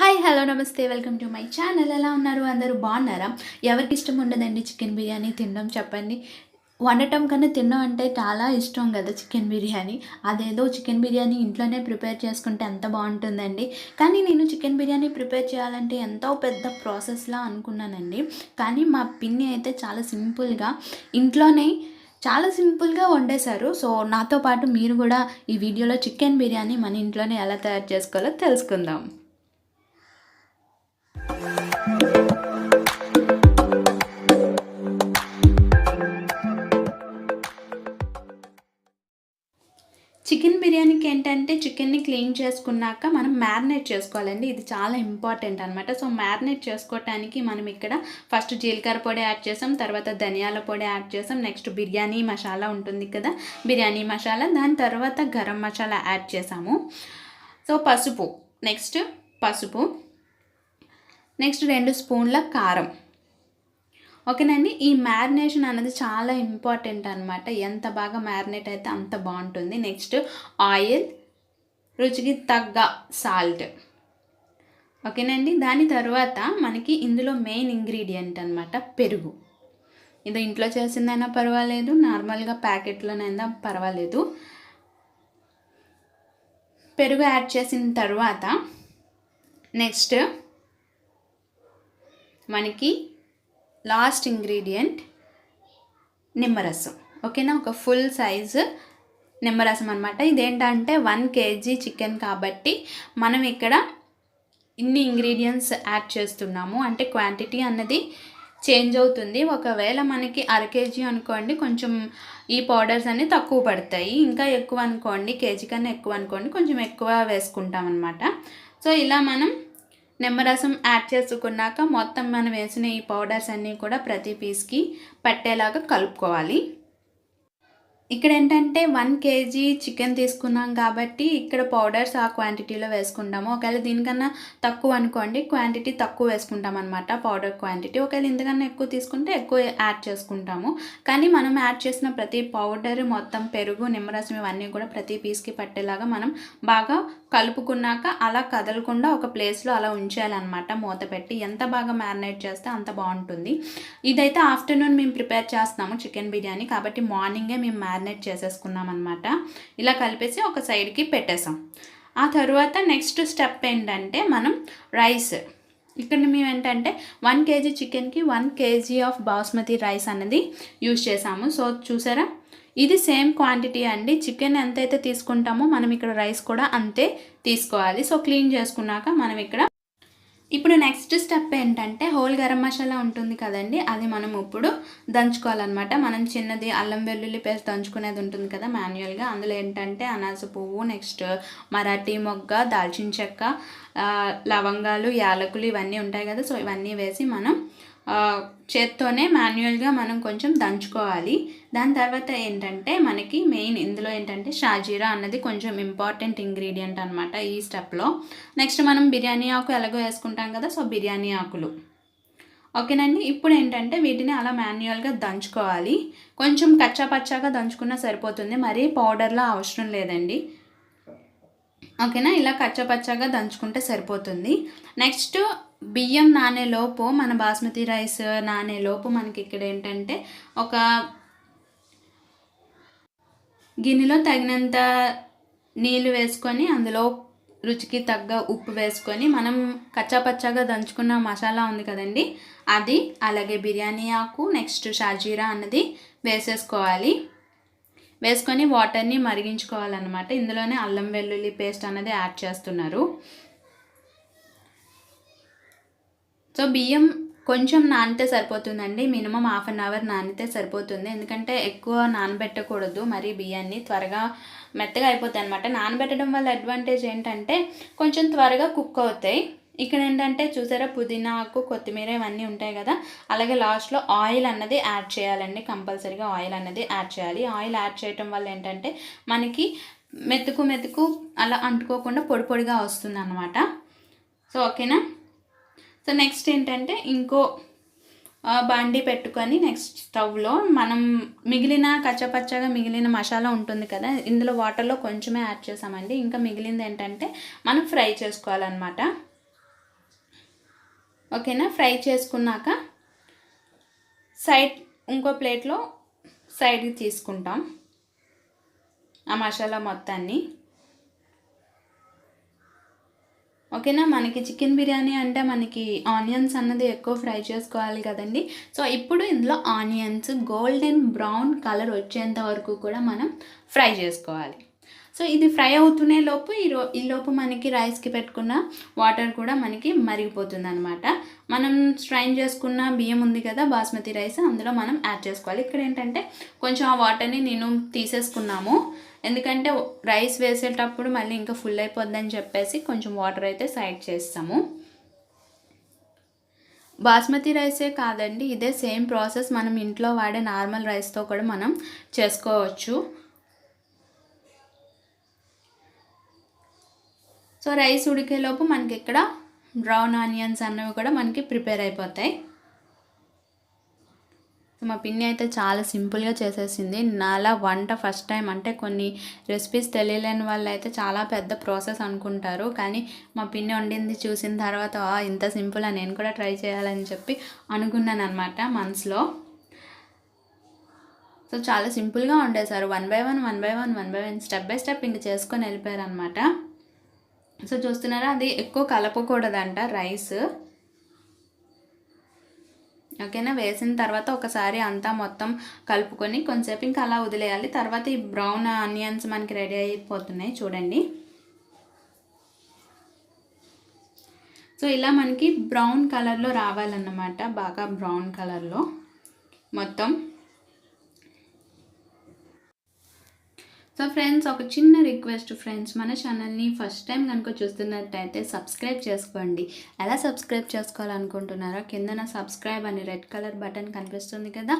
Hi hello నమస్తే welcome to my channel. ఎలా ఉన్నారు? అందరూ బాగున్నారా? ఎవరికి ఇష్టం ఉండదండి చికెన్ బిర్యానీ తినడం చెప్పండి. వండటం కన్నా తినడం అంటే చాలా ఇష్టం కదా చికెన్ బిర్యానీ. అదేదో చికెన్ బిర్యానీ ఇంట్లోనే ప్రిపేర్ చేసుకుంటే ఎంత బాగుంటుందండి. కానీ నేను చికెన్ బిర్యానీ ప్రిపేర్ చేయాలంటే ఎంతో పెద్ద ప్రాసెస్లా అనుకున్నానండి. కానీ మా పిన్ని అయితే చాలా సింపుల్గా ఇంట్లోనే చాలా సింపుల్గా వండేశారు. సో నాతో పాటు మీరు కూడా ఈ వీడియోలో చికెన్ బిర్యానీ మన ఇంట్లోనే ఎలా తయారు చేసుకోవాలో తెలుసుకుందాం. చికెన్ బిర్యానీకి ఏంటంటే చికెన్ని క్లీన్ చేసుకున్నాక మనం మ్యారినేట్ చేసుకోవాలండి. ఇది చాలా ఇంపార్టెంట్ అనమాట సో మ్యారినేట్ చేసుకోవటానికి మనం ఇక్కడ ఫస్ట్ జీలకర్ర పొడి యాడ్ చేసాం తర్వాత ధనియాల పొడి యాడ్ చేసాం నెక్స్ట్ బిర్యానీ మసాలా ఉంటుంది కదా బిర్యానీ మసాలా దాని తర్వాత గరం మసాలా యాడ్ చేసాము. సో పసుపు నెక్స్ట్ పసుపు. నెక్స్ట్ రెండు స్పూన్ల కారం. ఓకేనండి? ఈ మ్యారినేషన్ అనేది చాలా ఇంపార్టెంట్ అనమాట ఎంత బాగా మ్యారినేట్ అయితే అంత బాగుంటుంది. నెక్స్ట్ ఆయిల్ రుచికి తగ్గ సాల్ట్. ఓకేనండి? దాని తర్వాత మనకి ఇందులో మెయిన్ ఇంగ్రీడియంట్ అనమాట పెరుగు. ఇది ఇంట్లో చేసిందైనా పర్వాలేదు నార్మల్గా ప్యాకెట్లోనైనా పర్వాలేదు. పెరుగు యాడ్ చేసిన తర్వాత నెక్స్ట్ మనకి లాస్ట్ ఇంగ్రీడియంట్ నిమ్మరసం. ఓకేనా ఒక ఫుల్ సైజు నిమ్మరసం అనమాట ఇదేంటంటే వన్ కేజీ చికెన్ కాబట్టి మనం ఇక్కడ ఇన్ని ఇంగ్రీడియంట్స్ యాడ్ చేస్తున్నాము. అంటే క్వాంటిటీ అన్నది చేంజ్ అవుతుంది. ఒకవేళ మనకి అర కేజీ అనుకోండి కొంచెం ఈ పౌడర్స్ అన్ని తక్కువ పడతాయి. ఇంకా ఎక్కువ అనుకోండి కేజీ కన్నా ఎక్కువ అనుకోండి కొంచెం ఎక్కువ వేసుకుంటాం అనమాట సో ఇలా మనం నిమ్మరసం యాడ్ చేసుకున్నాక మొత్తం మనం వేసిన ఈ పౌడర్స్ అన్నీ కూడా ప్రతి పీస్కి పట్టేలాగా కలుపుకోవాలి. ఇక్కడ ఏంటంటే వన్ కేజీ చికెన్ తీసుకున్నాం కాబట్టి ఇక్కడ పౌడర్స్ ఆ క్వాంటిటీలో వేసుకుంటాము. ఒకవేళ దీనికన్నా తక్కువ అనుకోండి క్వాంటిటీ తక్కువ వేసుకుంటాం అనమాట పౌడర్ క్వాంటిటీ. ఒకవేళ ఇంతకన్నా ఎక్కువ తీసుకుంటే ఎక్కువ యాడ్ చేసుకుంటాము. కానీ మనం యాడ్ చేసిన ప్రతి పౌడర్ మొత్తం పెరుగు నిమ్మరసం ఇవన్నీ కూడా ప్రతి పీస్కి పట్టేలాగా మనం బాగా కలుపుకున్నాక అలా కదలకుండా ఒక ప్లేస్లో అలా ఉంచేయాలన్నమాట. మూత పెట్టి ఎంత బాగా మ్యారినేట్ చేస్తే అంత బాగుంటుంది. ఇదైతే ఆఫ్టర్నూన్ మేము ప్రిపేర్ చేస్తాము చికెన్ బిర్యానీ కాబట్టి మార్నింగే మేము మ్యారినేట్ చేసేసుకున్నాం అనమాట ఇలా కలిపేసి ఒక సైడ్కి పెట్టేసాం. ఆ తర్వాత నెక్స్ట్ స్టెప్ ఏంటంటే మనం రైస్. ఇక్కడ మేము ఏంటంటే వన్ కేజీ చికెన్కి one KG of basmati rice అనేది యూజ్ చేసాము. సో చూసారా? ఇది సేమ్ క్వాంటిటీ అండి. చికెన్ ఎంతైతే తీసుకుంటామో మనం ఇక్కడ రైస్ కూడా అంతే తీసుకోవాలి. సో క్లీన్ చేసుకున్నాక మనం ఇక్కడ ఇప్పుడు నెక్స్ట్ స్టెప్ ఏంటంటే హోల్ గరం మసాలా ఉంటుంది కదండి. అది మనం ఇప్పుడు దంచుకోవాలన్నమాట. మనం చిన్నది అల్లం వెల్లుల్లి పేస్ట్ దంచుకునేది ఉంటుంది కదా మాన్యువల్గా. అందులో ఏంటంటే అనాస పువ్వు నెక్స్ట్ మరాఠీ మొగ్గ దాల్చిన చెక్క లవంగాలు యాలకులు ఇవన్నీ ఉంటాయి కదా. సో ఇవన్నీ వేసి మనం చేత్తోనే మాన్యువల్గా మనం కొంచెం దంచుకోవాలి. దాని తర్వాత ఏంటంటే మనకి మెయిన్ ఇందులో ఏంటంటే షాజీరా అన్నది కొంచెం ఇంపార్టెంట్ ఇంగ్రీడియంట్ అనమాట ఈ స్టెప్లో. నెక్స్ట్ మనం బిర్యానీ ఆకు ఎలాగో వేసుకుంటాం కదా సో బిర్యానీ ఆకులు. ఓకేనండి ఇప్పుడు ఏంటంటే వీటిని అలా మాన్యువల్గా దంచుకోవాలి. కొంచెం కచ్చా పచ్చాగా దంచుకున్నా సరిపోతుంది. మరీ పౌడర్లా అవసరం లేదండి. ఓకేనా? ఇలా కచ్చపచ్చగా దంచుకుంటే సరిపోతుంది. నెక్స్ట్ బియ్యం నానేలోపు మన బాస్మతి రైస్ నానేలోపు మనకి ఇక్కడ ఏంటంటే ఒక గిన్నెలో తగినంత నీళ్ళు వేసుకొని అందులో రుచికి తగ్గ ఉప్పు వేసుకొని మనం కచ్చాపచ్చాగా దంచుకున్న మసాలా ఉంది కదండి అది అలాగే బిర్యానీ ఆకు నెక్స్ట్ షాజీరా అన్నది వేసేసుకోవాలి. వేసుకొని వాటర్ని మరిగించుకోవాలన్నమాట. ఇందులోనే అల్లం వెల్లుల్లి పేస్ట్ అనేది యాడ్ చేస్తున్నారు. సో బియ్యం కొంచెం నానితే సరిపోతుందండి. మినిమం హాఫ్ అన్ అవర్ నానితే సరిపోతుంది. ఎందుకంటే ఎక్కువ నానబెట్టకూడదు. మరి బియ్యాన్ని త్వరగా మెత్తగా అయిపోతాయి అనమాట నానబెట్టడం వల్ల అడ్వాంటేజ్ ఏంటంటే కొంచెం త్వరగా కుక్ అవుతాయి. ఇక్కడ ఏంటంటే చూసారా? పుదీనా ఆకు కొత్తిమీర ఇవన్నీ ఉంటాయి కదా. అలాగే లాస్ట్లో ఆయిల్ అన్నది యాడ్ చేయాలండి. కంపల్సరీగా ఆయిల్ అన్నది యాడ్ చేయాలి. ఆయిల్ యాడ్ చేయటం వల్ల ఏంటంటే మనకి మెతుకు మెతుకు అలా అంటుకోకుండా పొడి పొడిగా వస్తుంది అనమాట సో ఓకేనా? సో నెక్స్ట్ ఏంటంటే ఇంకో బాండీ పెట్టుకొని నెక్స్ట్ స్టవ్లో మనం మిగిలిన కచ్చపచ్చగా మిగిలిన మసాలా ఉంటుంది కదా ఇందులో వాటర్లో కొంచెమే యాడ్ చేసామండి. ఇంకా మిగిలింది ఏంటంటే మనం ఫ్రై చేసుకోవాలన్నమాట. ఓకేనా? ఫ్రై చేసుకున్నాక సైడ్ ఇంకో ప్లేట్లో సైడ్కి తీసుకుంటాం. ఆ మసాలా మొత్తాన్ని. ఓకేనా? మనకి చికెన్ బిర్యానీ అంటే మనకి ఆనియన్స్ అన్నది ఎక్కువ ఫ్రై చేసుకోవాలి కదండి. సో ఇప్పుడు ఇందులో ఆనియన్స్ గోల్డెన్ బ్రౌన్ కలర్ వచ్చేంత వరకు కూడా మనం ఫ్రై చేసుకోవాలి. సో ఇది ఫ్రై అవుతునే లోపు ఈ ఈ లోపు మనకి రైస్కి పెట్టుకున్న వాటర్ కూడా మనకి మరిగిపోతుంది అనమాట మనం స్ట్రైన్ చేసుకున్న బియ్యం ఉంది కదా బాస్మతి రైస్ అందులో మనం యాడ్ చేసుకోవాలి. ఇక్కడ ఏంటంటే కొంచెం ఆ వాటర్ని నేను తీసేసుకున్నాము. ఎందుకంటే రైస్ వేసేటప్పుడు మళ్ళీ ఇంకా ఫుల్ అయిపోద్దని చెప్పేసి కొంచెం వాటర్ అయితే సైడ్ చేస్తాము. బాస్మతి రైసే కాదండి ఇదే సేమ్ ప్రాసెస్ మనం ఇంట్లో వాడే నార్మల్ రైస్తో కూడా మనం చేసుకోవచ్చు. సో రైస్ ఉడికేలోపు మనకి ఇక్కడ బ్రౌన్ ఆనియన్స్ అన్నవి కూడా మనకి ప్రిపేర్ అయిపోతాయి. సో మా పిన్ని అయితే చాలా సింపుల్గా చేసేసింది. నాలా వంట ఫస్ట్ టైం అంటే కొన్ని రెసిపీస్ తెలియలేని వాళ్ళు అయితే చాలా పెద్ద ప్రాసెస్ అనుకుంటారు. కానీ మా పిన్ని వండింది చూసిన తర్వాత ఇంత సింపుల్ అని నేను కూడా ట్రై చేయాలని చెప్పి అనుకున్నాను అనమాట మనసులో. సో చాలా సింపుల్గా ఉండేసారు one by one one by one one by one step by step ఇంక చేసుకొని వెళ్ళిపోయారు అనమాట సో చూస్తున్నారా? అది ఎక్కువ కలపకూడదంట రైస్. ఓకేనా? వేసిన తర్వాత ఒకసారి అంతా మొత్తం కలుపుకొని కొంచెంసేపు ఇంకా అలా వదిలేయాలి. తర్వాత ఈ బ్రౌన్ ఆనియన్స్ మనకి రెడీ అయిపోతున్నాయి చూడండి. సో ఇలా మనకి బ్రౌన్ కలర్లో రావాలన్నమాట. బాగా బ్రౌన్ కలర్లో మొత్తం. సో ఫ్రెండ్స్ ఒక చిన్న రిక్వెస్ట్ ఫ్రెండ్స్ మన ఛానల్ని ఫస్ట్ టైం కనుక చూస్తున్నట్టయితే సబ్స్క్రైబ్ చేసుకోండి. ఎలా సబ్స్క్రైబ్ చేసుకోవాలనుకుంటున్నారో కిందన సబ్స్క్రైబ్ అని రెడ్ కలర్ బటన్ కనిపిస్తుంది కదా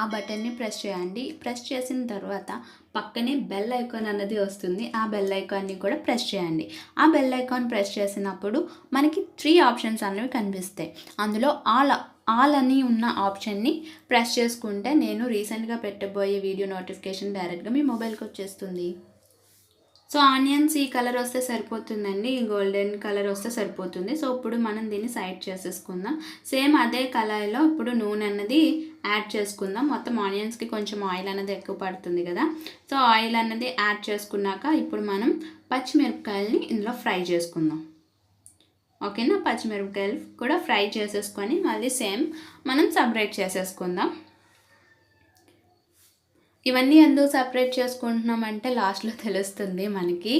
ఆ బటన్ని ప్రెస్ చేయండి. ప్రెస్ చేసిన తర్వాత పక్కనే బెల్ ఐకాన్ అన్నది వస్తుంది. ఆ బెల్ ఐకాన్ని కూడా ప్రెస్ చేయండి. ఆ బెల్ ఐకాన్ ప్రెస్ చేసినప్పుడు మనకి త్రీ ఆప్షన్స్ అనేవి కనిపిస్తాయి. అందులో ఆల్ ఆల్ అని ఉన్న ఆప్షన్ని ప్రెస్ చేసుకుంటే నేను రీసెంట్గా పెట్టబోయే వీడియో నోటిఫికేషన్ డైరెక్ట్గా మీ మొబైల్కి వచ్చేస్తుంది. సో ఆనియన్స్ ఈ కలర్ వస్తే సరిపోతుందండి ఈ గోల్డెన్ కలర్ వస్తే సరిపోతుంది. సో ఇప్పుడు మనం దీన్ని సైడ్ చేసేసుకుందాం. సేమ్ అదే కలర్లో ఇప్పుడు నూనె అన్నది యాడ్ చేసుకుందాం. మొత్తం ఆనియన్స్కి కొంచెం ఆయిల్ అనేది ఎక్కువ పడుతుంది కదా. సో ఆయిల్ అన్నది యాడ్ చేసుకున్నాక ఇప్పుడు మనం పచ్చిమిరపకాయలని ఇందులో ఫ్రై చేసుకుందాం. ఓకేనా? పచ్చిమిరపకాయలు కూడా ఫ్రై చేసేసుకొని మళ్ళీ సేమ్ మనం సపరేట్ చేసేసుకుందాం. ఇవన్నీ ఎందుకు సపరేట్ చేసుకుంటున్నామంటే లాస్ట్లో తెలుస్తుంది మనకి.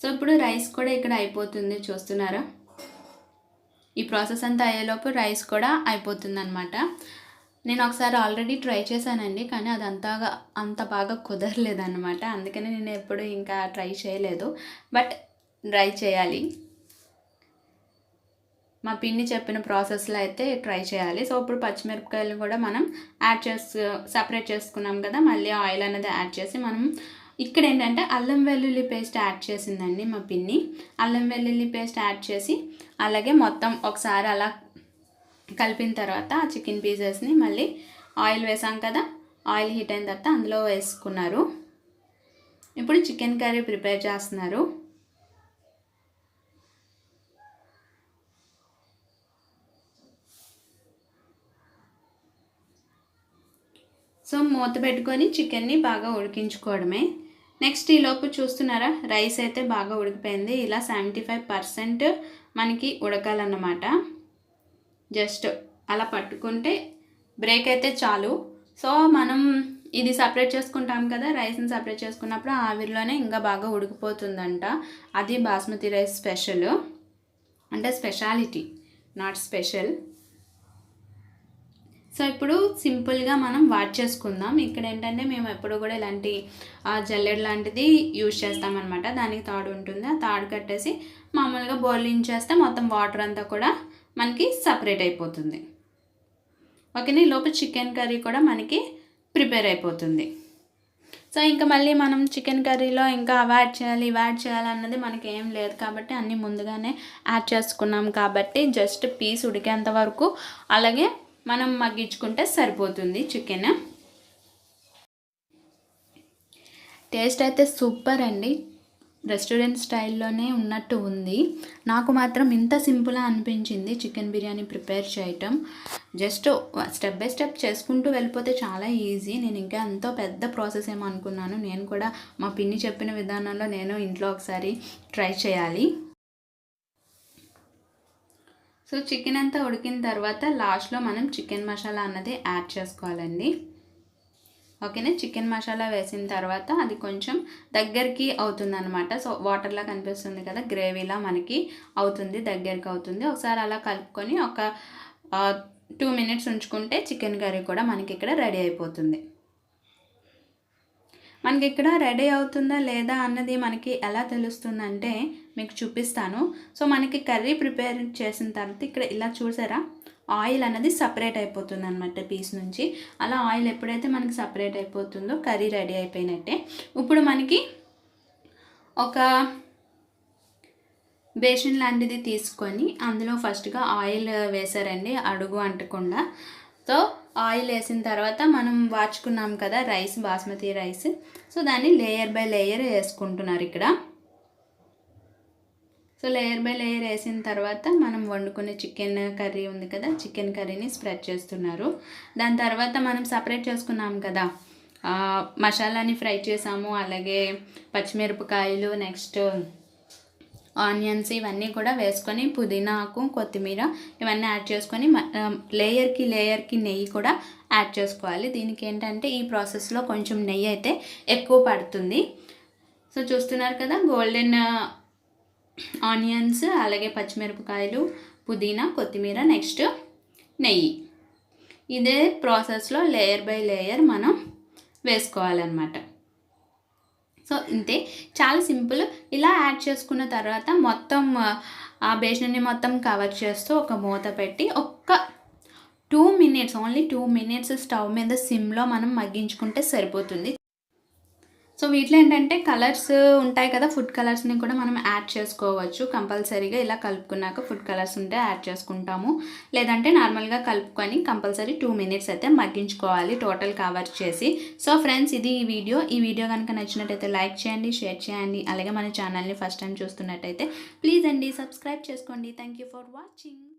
సో ఇప్పుడు రైస్ కూడా ఇక్కడ అయిపోతుంది చూస్తున్నారా? ఈ ప్రాసెస్ అంతా అయ్యేలోపు రైస్ కూడా అయిపోతుంది అనమాట నేను ఒకసారి ఆల్రెడీ ట్రై చేశానండి కానీ అది అంతగా అంత బాగా కుదరలేదన్నమాట. అందుకని నేను ఎప్పుడు ఇంకా ట్రై చేయలేదు. బట్ ట్రై చేయాలి. మా పిన్ని చెప్పిన ప్రాసెస్లో అయితే ట్రై చేయాలి. సో ఇప్పుడు పచ్చిమిరపకాయలు కూడా మనం యాడ్ చేసు సపరేట్ చేసుకున్నాం కదా మళ్ళీ ఆయిల్ అనేది యాడ్ చేసి మనం ఇక్కడ ఏంటంటే అల్లం వెల్లుల్లి పేస్ట్ యాడ్ చేసిందండి మా పిన్ని. అల్లం వెల్లుల్లి పేస్ట్ యాడ్ చేసి అలాగే మొత్తం ఒకసారి అలా కలిపిన తర్వాత ఆ చికెన్ పీసెస్ని మళ్ళీ ఆయిల్ వేసాం కదా ఆయిల్ హీట్ అయిన తర్వాత అందులో వేసుకున్నారు. ఇప్పుడు చికెన్ కర్రీ ప్రిపేర్ చేస్తున్నారు. సో మూత పెట్టుకొని చికెన్ని బాగా ఉడికించుకోవడమే. నెక్స్ట్ ఈలోపు చూస్తున్నారా రైస్ అయితే బాగా ఉడికిపోయింది. ఇలా సెవెంటీ ఫైవ్ పర్సెంట్ మనకి ఉడకాలన్నమాట. జస్ట్ అలా పట్టుకుంటే బ్రేక్ అయితే చాలు. సో మనం ఇది సపరేట్ చేసుకుంటాం కదా రైస్ని సపరేట్ చేసుకున్నప్పుడు ఆవిరిలోనే ఇంకా బాగా ఉడికిపోతుందంట. అది బాస్మతి రైస్ స్పెషల్. అంటే స్పెషాలిటీ నాట్ స్పెషల్. సో ఇప్పుడు సింపుల్గా మనం వాట్ చేసుకుందాం. ఇక్కడ ఏంటంటే మేము ఎప్పుడు కూడా ఇలాంటి జల్లెడ్ లాంటిది యూజ్ చేస్తామన్నమాట దానికి తాడు ఉంటుంది. ఆ తాడు కట్టేసి మామూలుగా బోర్లించేస్తే మొత్తం వాటర్ అంతా కూడా మనకి సపరేట్ అయిపోతుంది. ఓకేనా లోపు చికెన్ కర్రీ కూడా మనకి ప్రిపేర్ అయిపోతుంది. సో ఇంకా మళ్ళీ మనం చికెన్ కర్రీలో ఇంకా అవి యాడ్ చేయాలి ఇవి యాడ్ చేయాలి అన్నది మనకి ఏం లేదు కాబట్టి అన్నీ ముందుగానే యాడ్ చేసుకున్నాం కాబట్టి జస్ట్ పీస్ ఉడికేంత వరకు అలాగే మనం మగ్గించుకుంటే సరిపోతుంది చికెన్. టేస్ట్ అయితే సూపర్ అండి. రెస్టారెంట్ స్టైల్లోనే ఉన్నట్టు ఉంది. నాకు మాత్రం ఇంత సింపుల్గా అనిపించింది చికెన్ బిర్యానీ ప్రిపేర్ చేయటం. జస్ట్ స్టెప్ బై స్టెప్ చేసుకుంటూ వెళ్ళిపోతే చాలా ఈజీ. నేను ఇంకా ఎంతో పెద్ద ప్రాసెస్ ఏమో అనుకున్నాను. నేను కూడా మా పిన్ని చెప్పిన విధానంలో నేను ఇంట్లో ఒకసారి ట్రై చేయాలి. సో చికెన్ అంతా ఉడికిన తర్వాత లాస్ట్లో మనం చికెన్ మసాలా అన్నది యాడ్ చేసుకోవాలండి. ఓకేనా? చికెన్ మసాలా వేసిన తర్వాత అది కొంచెం దగ్గరికి అవుతుంది అనమాట సో వాటర్లా కనిపిస్తుంది కదా గ్రేవీలా మనకి అవుతుంది దగ్గరికి అవుతుంది. ఒకసారి అలా కలుపుకొని ఒక టూ మినిట్స్ ఉంచుకుంటే చికెన్ కర్రీ కూడా మనకి ఇక్కడ రెడీ అయిపోతుంది. మనకి ఇక్కడ రెడీ అవుతుందా లేదా అన్నది మనకి ఎలా తెలుస్తుందంటే మీకు చూపిస్తాను. సో మనకి కర్రీ ప్రిపేర్ చేసిన తర్వాత ఇక్కడ ఇలా చూసారా? ఆయిల్ అనేది సపరేట్ అయిపోతుంది అనమాట పీస్ నుంచి. అలా ఆయిల్ ఎప్పుడైతే మనకి సపరేట్ అయిపోతుందో కర్రీ రెడీ అయిపోయినట్టే. ఇప్పుడు మనకి ఒక బేషన్ లాంటిది తీసుకొని అందులో ఫస్ట్గా ఆయిల్ వేసారండి అడుగు అంటకుండా. సో ఆయిల్ వేసిన తర్వాత మనం వాచుకున్నాం కదా రైస్ బాస్మతి రైస్. సో దాన్ని లేయర్ బై లేయర్ వేసుకుంటున్నారు ఇక్కడ. సో లేయర్ బై లేయర్ వేసిన తర్వాత మనం వండుకునే చికెన్ కర్రీ ఉంది కదా చికెన్ కర్రీని స్ప్రెడ్ చేస్తున్నారు. దాని తర్వాత మనం సపరేట్ చేసుకున్నాం కదా మసాలాని ఫ్రై చేసాము అలాగే పచ్చిమిరపకాయలు నెక్స్ట్ ఆనియన్స్ ఇవన్నీ కూడా వేసుకొని పుదీనాకు కొత్తిమీర ఇవన్నీ యాడ్ చేసుకొని లేయర్కి లేయర్కి నెయ్యి కూడా యాడ్ చేసుకోవాలి. దీనికి ఏంటంటే ఈ ప్రాసెస్లో కొంచెం నెయ్యి అయితే ఎక్కువ పడుతుంది. సో చూస్తున్నారు కదా గోల్డెన్ ఆనియన్స్ అలాగే పచ్చిమిరపకాయలు పుదీనా కొత్తిమీర నెక్స్ట్ నెయ్యి. ఇదే ప్రాసెస్లో లేయర్ బై లేయర్ మనం వేసుకోవాలన్నమాట. సో ఇంతే. చాలా సింపుల్. ఇలా యాడ్ చేసుకున్న తర్వాత మొత్తం ఆ బేషన్ని మొత్తం కవర్ చేస్తూ ఒక మూత పెట్టి ఒక్క two minutes only two minutes stove మీద సిమ్లో మనం మగ్గించుకుంటే సరిపోతుంది. సో వీటిలో ఏంటంటే కలర్స్ ఉంటాయి కదా ఫుడ్ కలర్స్ని కూడా మనం యాడ్ చేసుకోవచ్చు. కంపల్సరీగా ఇలా కలుపుకున్నాక ఫుడ్ కలర్స్ ఉంటే యాడ్ చేసుకుంటాము. లేదంటే నార్మల్గా కలుపుకొని కంపల్సరీ టూ మినిట్స్ అయితే మగ్గించుకోవాలి టోటల్ కవర్ చేసి. సో ఫ్రెండ్స్ ఇది ఈ వీడియో. ఈ వీడియో కనుక నచ్చినట్టయితే లైక్ చేయండి షేర్ చేయండి. అలాగే మన ఛానల్ని ఫస్ట్ టైం చూస్తున్నట్టయితే ప్లీజ్ అండి సబ్స్క్రైబ్ చేసుకోండి. Thank you for watching